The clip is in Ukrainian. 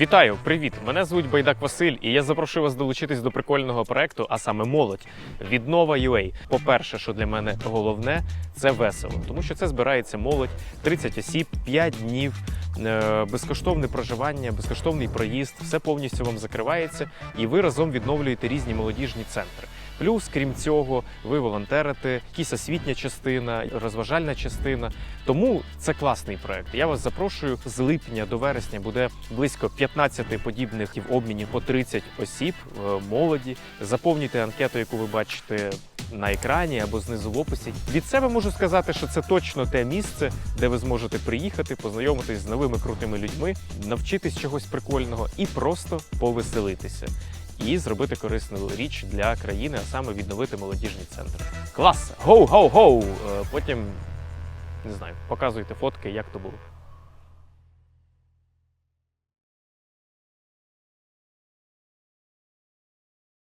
Вітаю, привіт! Мене звуть Байдак Василь, і я запрошую вас долучитись до прикольного проекту, а саме молодь від Nova UA. По-перше, що для мене головне, це весело, тому що це збирається молодь, 30 осіб, 5 днів, е, безкоштовне проживання, безкоштовний проїзд, все повністю вам закривається, і ви разом відновлюєте різні молодіжні центри. Плюс, крім цього, ви волонтерите, якась освітня частина, розважальна частина. Тому це класний проект. Я вас запрошую з липня до вересня буде близько 15 подібних обмінів по 30 осіб е, молоді. Заповнюйте анкету, яку ви бачите на екрані або знизу в описі. Від себе можу сказати, що це точно те місце, де ви зможете приїхати, познайомитись з новими крутими людьми, навчитись чогось прикольного і просто повеселитися. І зробити корисну річ для країни, а саме відновити молодіжні центри. Клас! Гоу-гоу-гоу! Е, Потім не знаю, показуйте фотки, як то було.